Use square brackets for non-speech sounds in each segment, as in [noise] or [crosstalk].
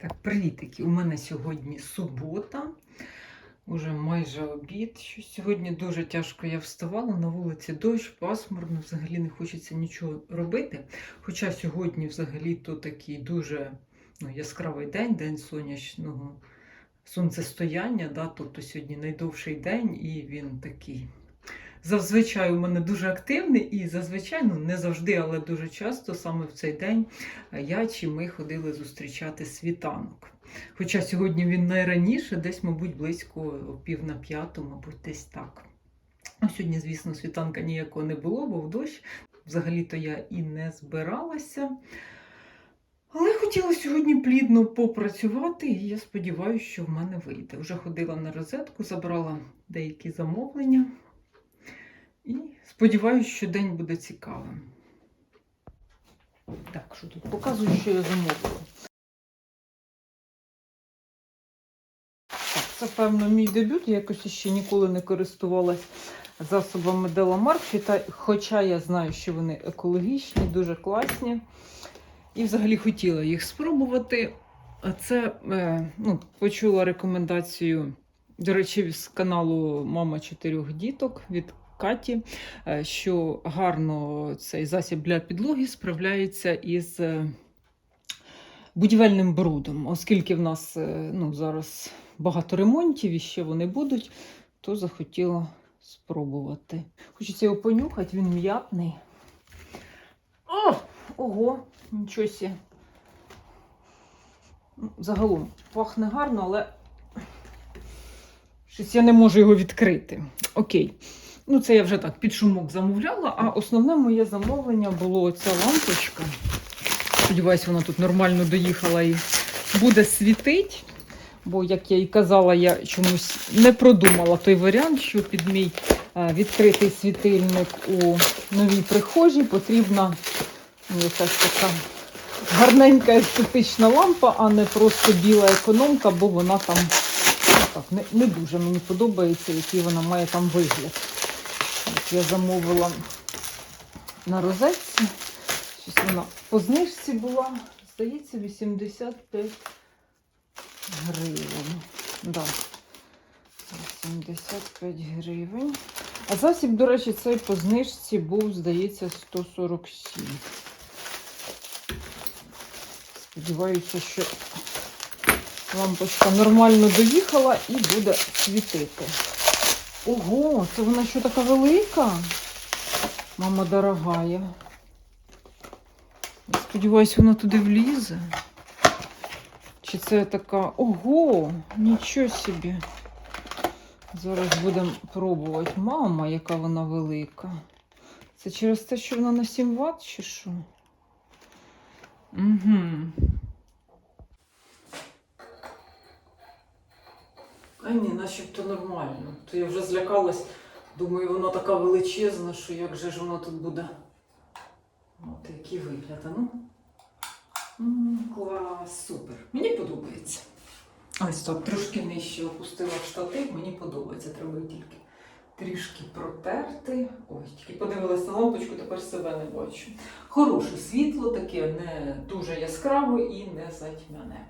Так, привітики. У мене сьогодні субота, уже майже обід. Щось Сьогодні дуже тяжко я вставала, на вулиці дощ, пасмурно, взагалі не хочеться нічого робити. Хоча сьогодні взагалі то такий дуже ну, яскравий день, день сонячного сонцестояння. Да? Тобто сьогодні найдовший день і він такий. Зазвичай у мене дуже активний і зазвичай, ну не завжди, але дуже часто саме в цей день я чи ми ходили зустрічати світанок. Хоча сьогодні він найраніше, десь, мабуть, близько пів на п'яту, мабуть, десь так. Ну, Сьогодні, звісно, світанка ніякого не було, бо в дощ. Взагалі-то я і не збиралася. Але хотіла сьогодні плідно попрацювати, і я сподіваюся, що в мене вийде. Вже ходила на розетку, забрала деякі замовлення. І сподіваюся, що день буде цікавим. Так, що тут? Показую, що я замовила. Так, це, певно, мій дебют. Я якось ще ніколи не користувалась засобами Деламарк, хоча я знаю, що вони екологічні, дуже класні. І взагалі хотіла їх спробувати. А це е, ну, почула рекомендацію, до речі, з каналу Мама чотирьох діток від Каті, е, що гарно цей засіб для підлоги справляється із е, будівельним брудом. Оскільки в нас е, ну, зараз багато ремонтів і ще вони будуть, то захотіла спробувати. Хочеться його понюхати, він м'ятний. О! Ого, нічого сі. Ну, Загалом пахне гарно, але щось я не можу його відкрити. Окей. Ну, це я вже так під шумок замовляла, а основне моє замовлення було ця лампочка. Сподіваюсь, вона тут нормально доїхала і буде світить. Бо, як я і казала, я чомусь не продумала той варіант, що під мій е, відкритий світильник у новій прихожій потрібна ну, якась така гарненька естетична лампа, а не просто біла економка, бо вона там ну, так, не, не дуже мені подобається, який вона має там вигляд. Я замовила на розетці. Щось вона по знижці була, здається, 85 гривень. Да. 85 гривень. А засіб, до речі, цей по знижці був, здається, 147. Сподіваюся, що лампочка нормально доїхала і буде світити. Ого, це вона що така велика? Мама дорогая. Сподіваюсь, вона туди влізе. Чи це така. Ого, нічого собі. Зараз будемо пробувати. Мама, яка вона велика. Це через те, що вона на 7 Вт чи що? Угу. А ні, начебто нормально. То я вже злякалась. Думаю, вона така величезна, що як же ж вона тут буде. От який вигляд, а ну. Клас, супер. Мені подобається. Ось так, трошки нижче опустила в штатив, мені подобається. Треба тільки трішки протерти. Ой, тільки подивилась на лампочку, тепер себе не бачу. Хороше світло таке, не дуже яскраве і не затьмяне.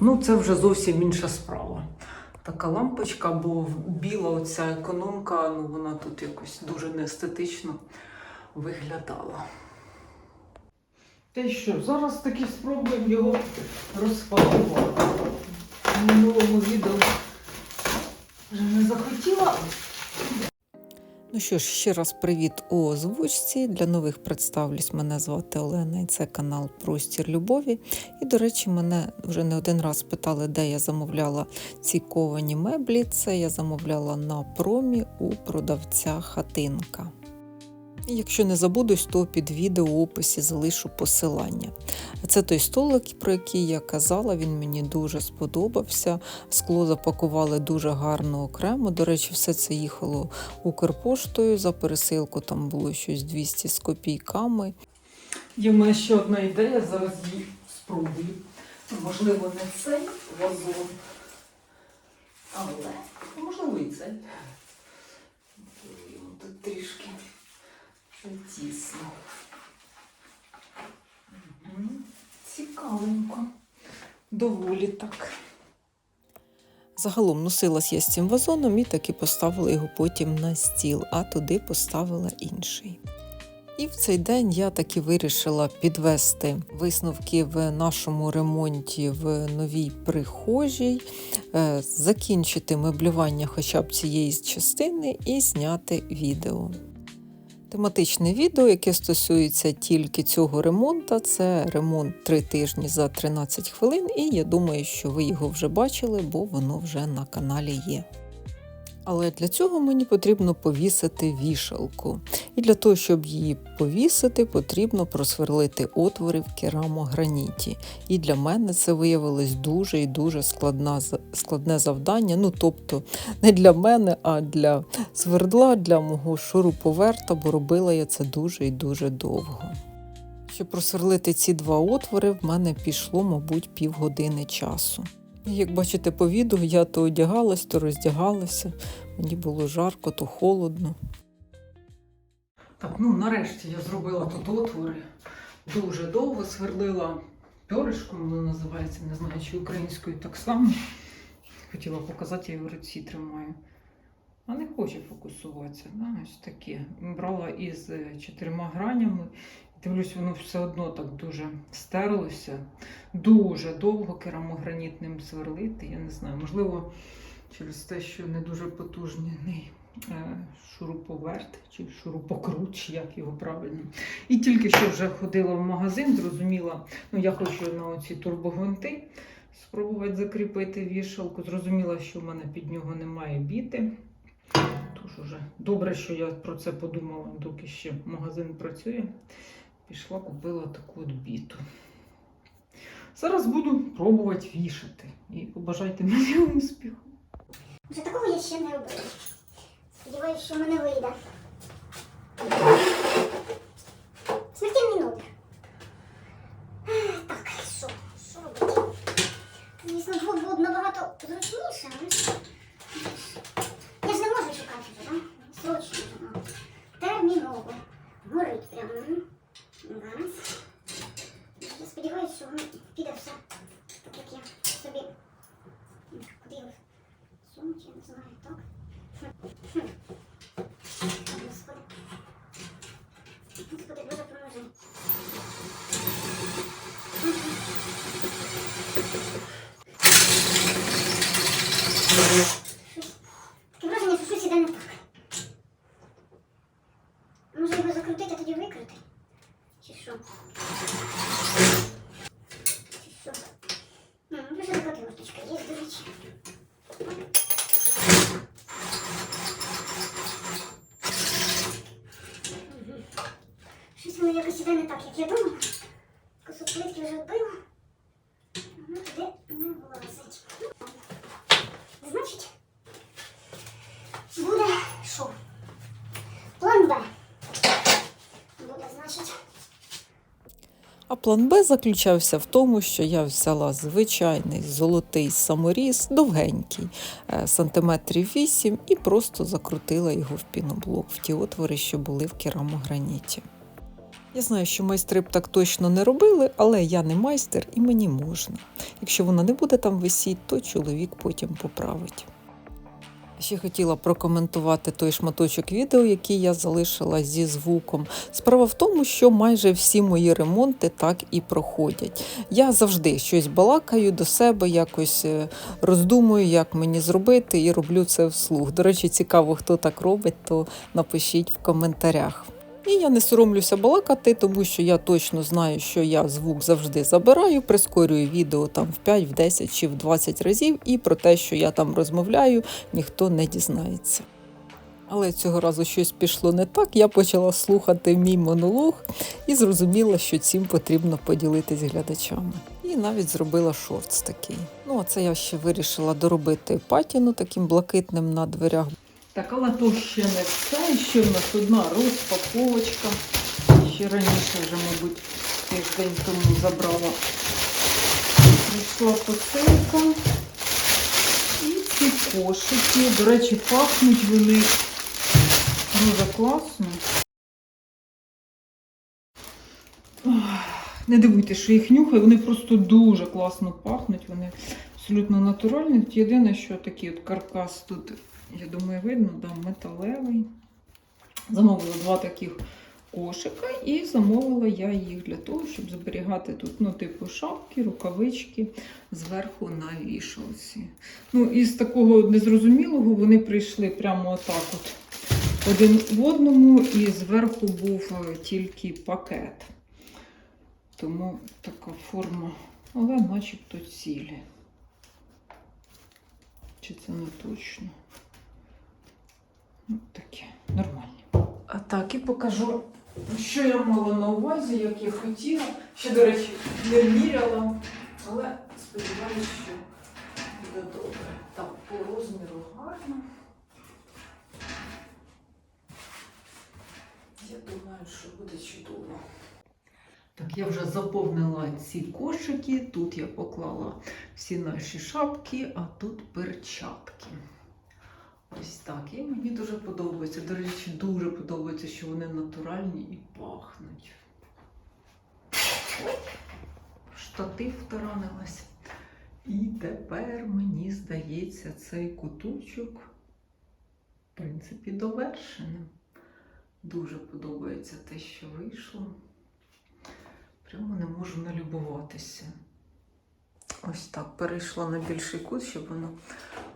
Ну це вже зовсім інша справа. Така лампочка, бо біла оця економка, ну вона тут якось дуже неестетично виглядала. Та що, зараз таки спробуємо його розпакувати. В минулому відео вже не захотіла. Ну що ж, ще раз привіт у озвучці. Для нових представлюсь. Мене звати Олена і це канал Простір Любові. І, до речі, мене вже не один раз питали, де я замовляла ці ковані меблі. Це я замовляла на промі у продавця хатинка. Якщо не забудусь, то під відео у описі залишу посилання. Це той столик, про який я казала, він мені дуже сподобався. Скло запакували дуже гарно окремо. До речі, все це їхало Укрпоштою. За пересилку там було щось 200 з копійками. Є в мене ще одна ідея, зараз її спробую. Можливо, не цей вазон, але можливо і цей. Тут трішки тісно. Цікавенько. Доволі так. Загалом носилась я з цим вазоном і таки поставила його потім на стіл, а туди поставила інший. І в цей день я таки вирішила підвести висновки в нашому ремонті в новій прихожій, е, закінчити меблювання хоча б цієї частини і зняти відео. Тематичне відео, яке стосується тільки цього ремонту, це ремонт 3 тижні за 13 хвилин, і я думаю, що ви його вже бачили, бо воно вже на каналі є. Але для цього мені потрібно повісити вішалку. І для того, щоб її повісити, потрібно просверлити отвори в керамограніті. І для мене це виявилось дуже і дуже складна, складне завдання. Ну, тобто, не для мене, а для свердла, для мого шуруповерта, бо робила я це дуже і дуже довго. Щоб просверлити ці два отвори, в мене пішло, мабуть, півгодини часу. Як бачите по відео, я то одягалась, то роздягалася. Мені було жарко, то холодно. Так, ну нарешті я зробила тут отвори. Дуже довго сверлила пьоришком, воно називається, не знаю, чи українською так само. Хотіла показати, я в руці тримаю. А не хоче фокусуватися. Да? Ось таке. Брала із е, чотирма гранями. Дивлюсь, воно все одно так дуже стерлося. Дуже довго керамогранітним сверлити. Я не знаю, можливо, через те, що не дуже потужний е, шуруповерт чи шурупокрут, як його правильно. І тільки що вже ходила в магазин, зрозуміла, ну я хочу на оці турбогвинти спробувати закріпити вішалку. Зрозуміла, що в мене під нього немає біти. Тож уже добре, що я про це подумала, доки ще магазин працює. Пішла, купила таку от біту. Зараз буду пробувати вішати. І побажайте мені успіху. Вже такого я ще не робила. Сподіваюся, що мене вийде. Смертельний номер. Так, що? Що робити? Звісно, двох було б набагато зручніше, але ж... Я ж не можу чекати вже, так? Срочно. треба. Терміново. Горить прямо. Зараз. Я сподіваюся, що воно піде все так, як я собі. Куди його сунуть, я не знаю, так? Хм. Господи. Господи, Боже, поможи. Щось- Таке враження, що щось іде не так. Може його закрутити, а тоді викрити? Чи що? Чи що? Ну, ну, вже така кнопочка є, до речі. Щось воно якось іде не так, як я думала. Кусок плитки вже вбила. Воно туди не влазить. Значить, буде що? План Б. Буде, значить. А план Б заключався в тому, що я взяла звичайний золотий саморіз, довгенький, е, сантиметрів 8, і просто закрутила його в піноблок, в ті отвори, що були в керамограніті. Я знаю, що майстри б так точно не робили, але я не майстер і мені можна. Якщо вона не буде там висіти, то чоловік потім поправить. Ще хотіла прокоментувати той шматочок відео, який я залишила зі звуком. Справа в тому, що майже всі мої ремонти так і проходять. Я завжди щось балакаю до себе, якось е, роздумую, як мені зробити, і роблю це вслух. До речі, цікаво, хто так робить, то напишіть в коментарях. І я не соромлюся балакати, тому що я точно знаю, що я звук завжди забираю, прискорюю відео там в 5, в 10 чи в 20 разів, і про те, що я там розмовляю, ніхто не дізнається. Але цього разу щось пішло не так. Я почала слухати мій монолог і зрозуміла, що цим потрібно поділитись глядачами. І навіть зробила шортс такий. Ну, а це я ще вирішила доробити патіну таким блакитним на дверях. Так, але то ще не все. Ще в нас одна розпаковочка. Ще раніше вже, мабуть, тиждень тому забрала. Прийшла посилка. І ці кошики. До речі, пахнуть вони дуже класно. Не дивуйтесь, що їх нюхаю, вони просто дуже класно пахнуть, вони абсолютно натуральні. Єдине, що такий от каркас тут, я думаю, видно, да, металевий. Замовила два таких кошика і замовила я їх для того, щоб зберігати тут, ну, типу, шапки, рукавички зверху на вішалці. Ну, із такого незрозумілого вони прийшли прямо отак от один в одному, і зверху був е, тільки пакет. Тому така форма, але начебто цілі. Чи це не точно? Ну, таке, нормальні. А так, і покажу, що я мала на увазі, як я хотіла. Ще, до речі, не міряла, але сподіваюся, що буде добре. Так, по розміру гарно. Я думаю, що буде чудово. Так, я вже заповнила ці кошики. Тут я поклала всі наші шапки, а тут перчатки. Ось так. І мені дуже подобається. До речі, дуже подобається, що вони натуральні і пахнуть. Штатив втаранилась. І тепер мені здається цей куточок, в принципі, довершеним. Дуже подобається те, що вийшло. Прямо не можу налюбуватися. Ось так, перейшла на більший кут, щоб воно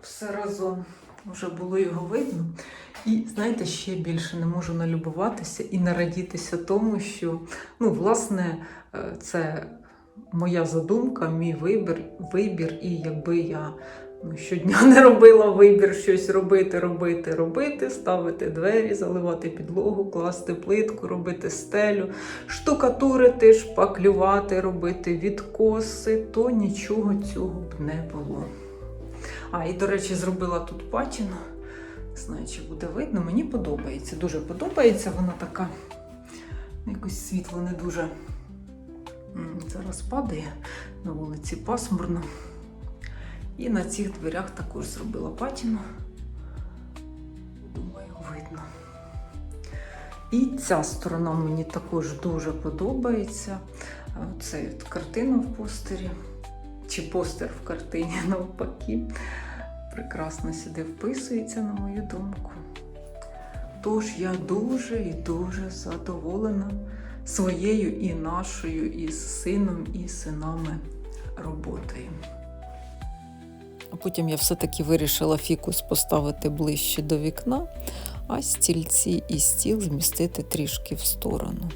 все разом вже було його видно. І знаєте, ще більше не можу налюбуватися і нарадітися тому, що, ну, власне, е, це моя задумка, мій вибір, вибір, і якби я ну, щодня [laughs] не робила вибір щось робити, робити, робити, ставити двері, заливати підлогу, класти плитку, робити стелю, штукатурити, шпаклювати, робити відкоси, то нічого цього б не було. А, і, до речі, зробила тут патіну. Не знаю, чи буде видно. Мені подобається. Дуже подобається. Вона така якось світло не дуже зараз падає на вулиці пасмурно. І на цих дверях також зробила патіну. Думаю, видно. І ця сторона мені також дуже подобається. Це картина в постері, чи постер в картині [laughs] навпаки. Прекрасно сюди вписується, на мою думку. Тож я дуже і дуже задоволена своєю і нашою, і з сином, і синами роботою. А потім я все-таки вирішила фікус поставити ближче до вікна, а стільці і стіл змістити трішки в сторону.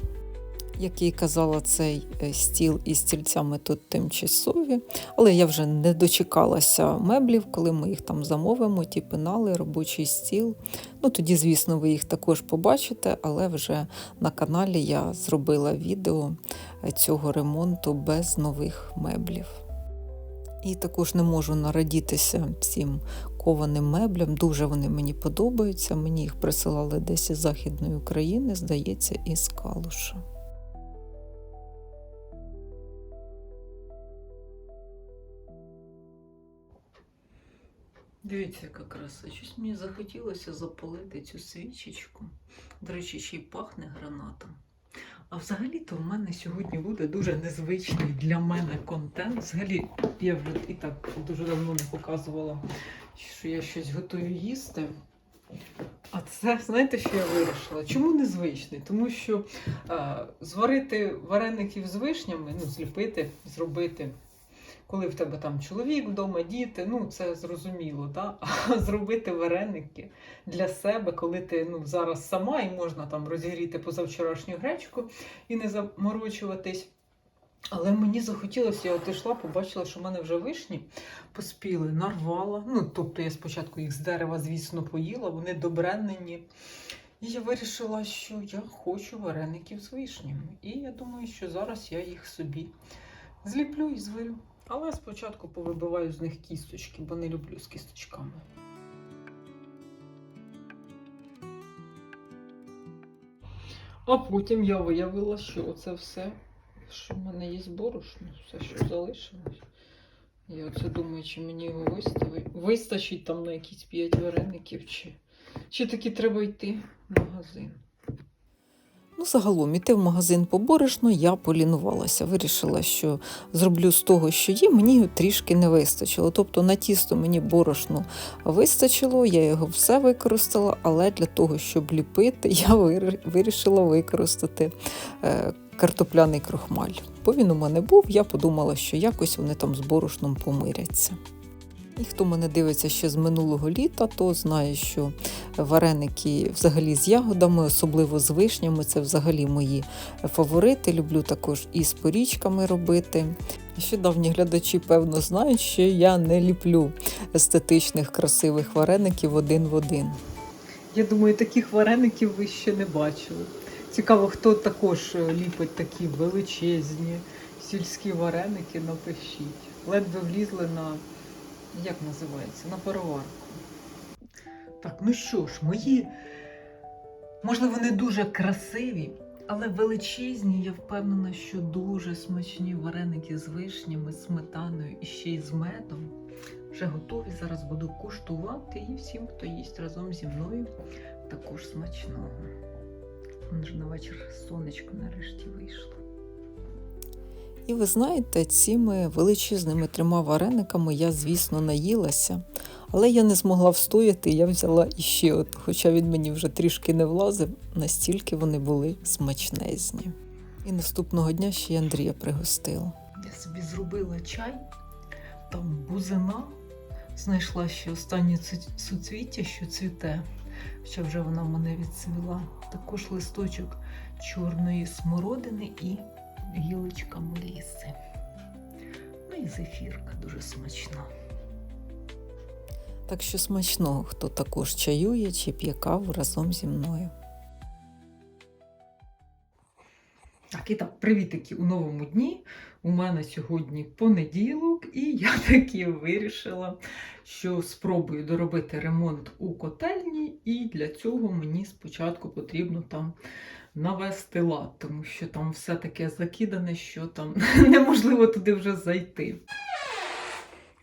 Як я й казала, цей е, стіл із стільцями тут тимчасові, але я вже не дочекалася меблів, коли ми їх там замовимо, ті пенали, робочий стіл. Ну тоді, звісно, ви їх також побачите, але вже на каналі я зробила відео е, цього ремонту без нових меблів. І також не можу нарадітися цим кованим меблям. Дуже вони мені подобаються. Мені їх присилали десь із Західної України, здається, із Калуша. Дивіться, яка краса. Щось мені захотілося запалити цю свічечку. До речі, ще й пахне гранатом. А взагалі-то в мене сьогодні буде дуже незвичний для мене контент. Взагалі, я вже і так дуже давно не показувала, що я щось готую їсти. А це, знаєте, що я вирішила? Чому незвичний? Тому що е, зварити вареників з вишнями, ну, зліпити, зробити коли в тебе там чоловік вдома, діти, ну це зрозуміло, да? [laughs] а зробити вареники для себе, коли ти ну, зараз сама і можна там розігріти позавчорашню гречку і не заморочуватись. Але мені захотілося, я от йшла, побачила, що в мене вже вишні поспіли, нарвала. Ну, тобто я спочатку їх з дерева, звісно, поїла, вони добреннені. І я вирішила, що я хочу вареників з вишнями. І я думаю, що зараз я їх собі зліплю і зварю. Але спочатку повибиваю з них кісточки, бо не люблю з кісточками. А потім я виявила, що це все, що в мене є борошно, все, що залишилось. Я оце думаю, чи мені його виставить. Вистачить там на якісь 5 вареників, чи, чи таки треба йти в магазин. Ну, загалом, іти в магазин по борошну я полінувалася. Вирішила, що зроблю з того, що є, мені трішки не вистачило. Тобто на тісто мені борошну вистачило, я його все використала, але для того, щоб ліпити, я вирішила використати е, картопляний крохмаль. Бо він у мене був, я подумала, що якось вони там з борошном помиряться. І хто мене дивиться ще з минулого літа, то знає, що вареники взагалі з ягодами, особливо з вишнями, це взагалі мої фаворити. Люблю також і з порічками робити. Ще давні глядачі, певно, знають, що я не ліплю естетичних красивих вареників один в один. Я думаю, таких вареників ви ще не бачили. Цікаво, хто також ліпить такі величезні сільські вареники, напишіть. Ледве влізли на, як називається, на пароварку. Так, ну що ж, мої, можливо, не дуже красиві, але величезні, я впевнена, що дуже смачні вареники з вишнями, сметаною і ще й з медом. Вже готові. Зараз буду куштувати і всім, хто їсть разом зі мною, також смачного. На вечір сонечко нарешті вийшло. І ви знаєте, цими величезними трьома варениками я, звісно, наїлася, але я не змогла встояти, я взяла іще одну, хоча він мені вже трішки не влазив, настільки вони були смачнезні. І наступного дня ще й Андрія пригостила. Я собі зробила чай, там бузина, знайшла ще останнє суцвіття, що цвіте, що вже вона мене відцвіла. Також листочок чорної смородини і гілочка меліси. Ну і зефірка дуже смачна. Так що смачного, хто також чаює чи п'є каву разом зі мною. Так, і так, привітики у новому дні. У мене сьогодні понеділок, і я [laughs] таки вирішила, що спробую доробити ремонт у котельні, і для цього мені спочатку потрібно там навести лад, тому що там все таке закидане, що там [laughs] неможливо туди вже зайти.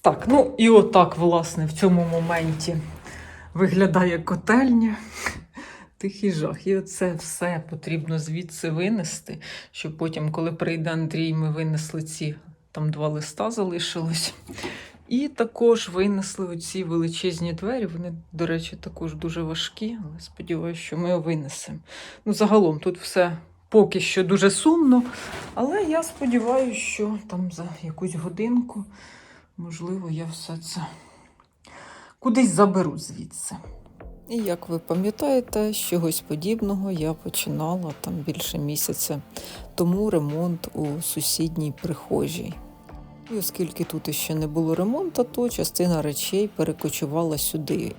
Так, ну і отак, власне, в цьому моменті виглядає котельня. [laughs] Тихий жах. І оце все потрібно звідси винести, щоб потім, коли прийде Андрій, ми винесли ці там два листа залишилось. І також винесли оці величезні двері. Вони, до речі, також дуже важкі, але сподіваюся, що ми винесемо. Ну, загалом тут все поки що дуже сумно, але я сподіваюся, що там за якусь годинку, можливо, я все це кудись заберу звідси. І як ви пам'ятаєте, з чогось подібного я починала там більше місяця тому ремонт у сусідній прихожій. І оскільки тут іще не було ремонту, то частина речей перекочувала сюди.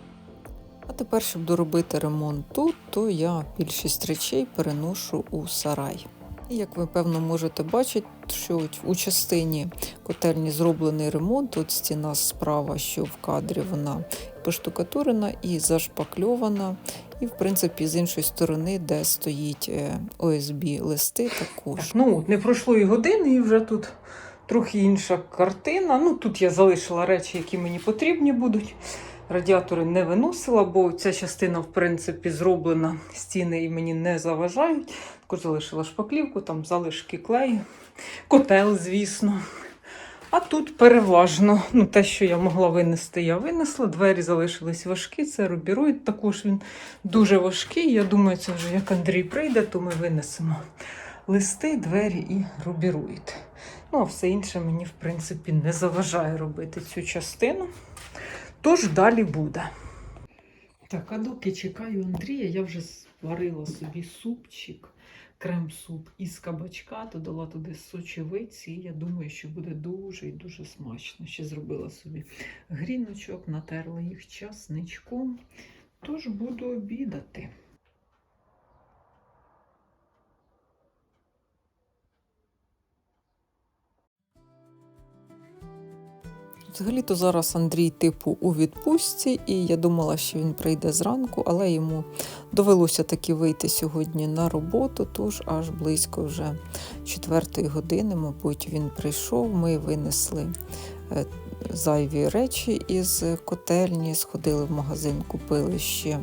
А тепер, щоб доробити ремонт тут, то я більшість речей переношу у сарай. І як ви певно можете бачити, що у частині котельні зроблений ремонт, от стіна справа, що в кадрі вона поштукатурена і зашпакльована. І, в принципі, з іншої сторони, де стоїть е, ОСБ листи, також. Ну, от не пройшло і години, і вже тут трохи інша картина. Ну, тут я залишила речі, які мені потрібні будуть. Радіатори не виносила, бо ця частина, в принципі, зроблена, стіни і мені не заважають. Також залишила шпаклівку, там залишки клею, котел, звісно. А тут переважно ну, те, що я могла винести, я винесла. Двері залишились важкі. Це рубіроїд, також він дуже важкий. Я думаю, це вже як Андрій прийде, то ми винесемо листи, двері і рубіроїд. Ну, а все інше мені, в принципі, не заважає робити цю частину. Тож далі буде. Так, а доки чекаю Андрія, я вже зварила собі супчик, крем-суп із кабачка, додала туди сочевиці, і я думаю, що буде дуже і дуже смачно. Ще зробила собі гріночок, натерла їх часничком. Тож буду обідати. Взагалі-то зараз Андрій типу у відпустці, і я думала, що він прийде зранку, але йому довелося таки вийти сьогодні на роботу, тож аж близько вже четвертої години, мабуть, він прийшов. Ми винесли е, зайві речі із котельні, сходили в магазин, купили ще е,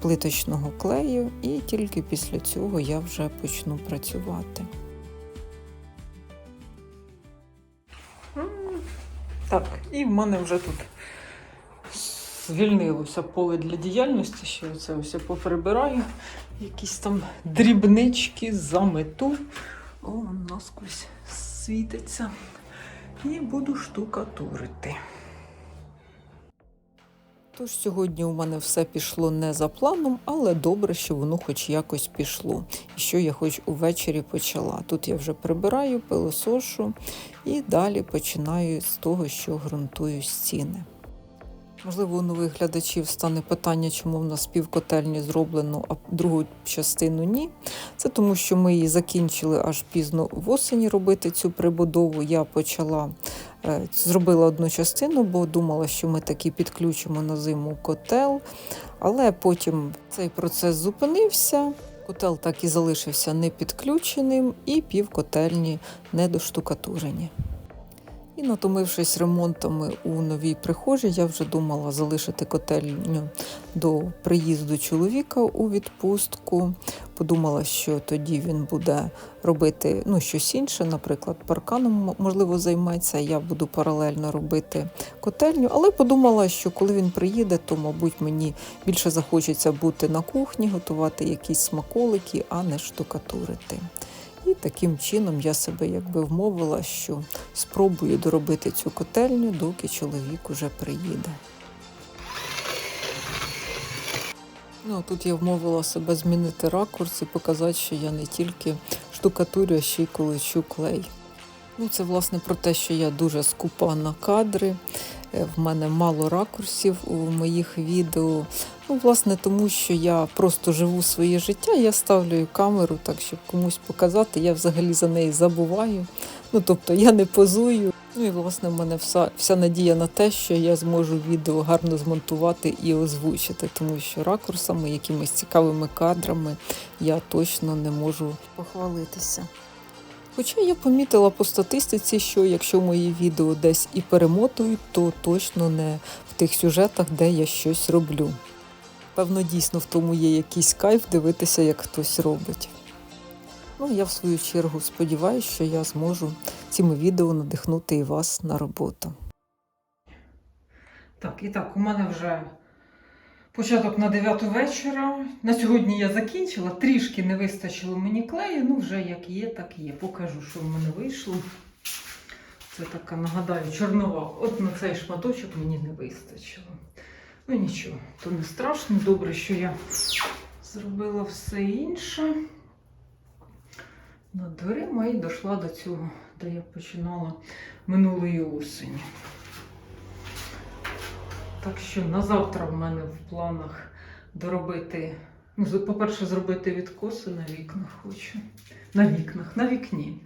плиточного клею, і тільки після цього я вже почну працювати. Так, і в мене вже тут звільнилося поле для діяльності. Ще це ось я поприбираю. Якісь там дрібнички замету. О, насквозь світиться. І буду штукатурити. Тож сьогодні у мене все пішло не за планом, але добре, що воно хоч якось пішло. І що я хоч увечері почала. Тут я вже прибираю, пилосошу і далі починаю з того, що ґрунтую стіни. Можливо, у нових глядачів стане питання, чому в нас півкотельні зроблено, а другу частину ні. Це тому, що ми її закінчили аж пізно в осені робити цю прибудову. Я почала зробила одну частину, бо думала, що ми таки підключимо на зиму котел. Але потім цей процес зупинився. Котел так і залишився не підключеним, і півкотельні не доштукатурені. І натомившись ремонтами у новій прихожій, я вже думала залишити котельню до приїзду чоловіка у відпустку. Подумала, що тоді він буде робити ну, щось інше, наприклад, парканом можливо займеться. Я буду паралельно робити котельню. Але подумала, що коли він приїде, то, мабуть, мені більше захочеться бути на кухні, готувати якісь смаколики, а не штукатурити. І таким чином я себе якби вмовила, що спробую доробити цю котельню, доки чоловік уже приїде. Ну, тут я вмовила себе змінити ракурс і показати, що я не тільки штукатурю, а ще й колечу клей. Ну, це власне про те, що я дуже скупа на кадри. Е, В мене мало ракурсів у моїх відео. Ну, власне, тому що я просто живу своє життя, я ставлю камеру так, щоб комусь показати. Я взагалі за неї забуваю. Ну, тобто я не позую. Ну і власне в мене вся, вся надія на те, що я зможу відео гарно змонтувати і озвучити, тому що ракурсами, якимись цікавими кадрами я точно не можу похвалитися. Хоча я помітила по статистиці, що якщо мої відео десь і перемотують, то точно не в тих сюжетах, де я щось роблю. Певно, дійсно в тому є якийсь кайф дивитися, як хтось робить. Ну, я в свою чергу сподіваюся, що я зможу цими відео надихнути і вас на роботу. Так, і так, у мене вже початок на 9 вечора. На сьогодні я закінчила, трішки не вистачило мені клею, ну вже як є, так і є. Покажу, що в мене вийшло. Це така, нагадаю, чорнова. От на цей шматочок мені не вистачило. Ну нічого, то не страшно. Добре, що я зробила все інше над дверима і дійшла до цього, де я починала минулої осені. Так що на завтра в мене в планах доробити. Ну, по-перше, зробити відкоси на вікнах хочу. На вікнах, на вікні.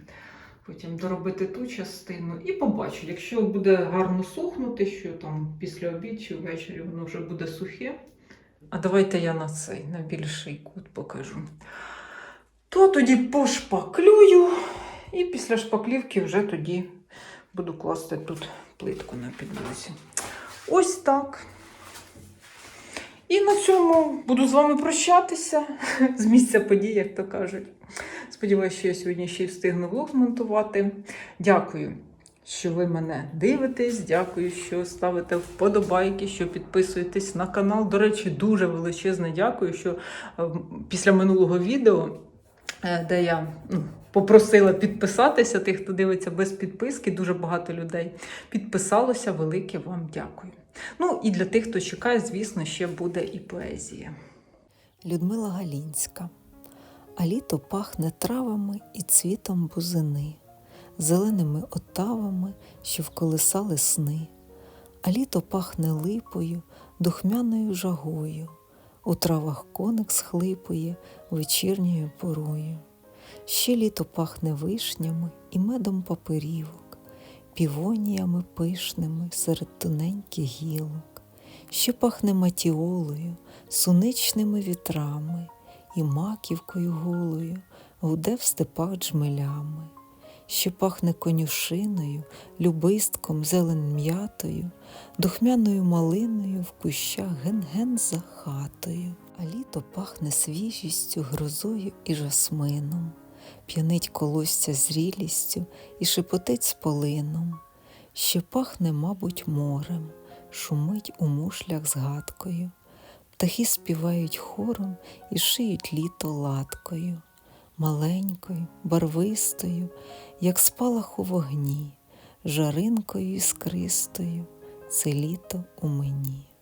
Потім доробити ту частину і побачу, якщо буде гарно сухнути, що там після обід чи ввечері воно вже буде сухе. А давайте я на цей, на більший кут покажу. То тоді пошпаклюю, і після шпаклівки вже тоді буду класти тут плитку на підлозі. Ось так. І на цьому буду з вами прощатися [laughs] з місця подій, як то кажуть. Сподіваюся, що я сьогодні ще й встигну влог змонтувати. Дякую, що ви мене дивитесь. Дякую, що ставите вподобайки, що підписуєтесь на канал. До речі, дуже величезне дякую, що е, після минулого відео, е, де я ну, попросила підписатися тих, хто дивиться без підписки, дуже багато людей підписалося. Велике вам дякую. Ну і для тих, хто чекає, звісно, ще буде і поезія. Людмила Галінська. А літо пахне травами і цвітом бузини, зеленими отавами, що вколисали сни. А літо пахне липою, духмяною жагою, у травах коник схлипує вечірньою порою. Ще літо пахне вишнями і медом паперівок, півоніями пишними серед тоненьких гілок. Ще пахне матіолою, суничними вітрами і маківкою голою гуде в степах джмелями. що пахне конюшиною, любистком, зелен м'ятою, духмяною малиною в кущах ген-ген за хатою. А літо пахне свіжістю, грозою і жасмином, п'янить колосся зрілістю і шепотить з полином, що пахне, мабуть, морем, шумить у мушлях згадкою. Птахи співають хором і шиють літо латкою, маленькою, барвистою, як спалах у вогні, жаринкою іскристою, це літо у мені.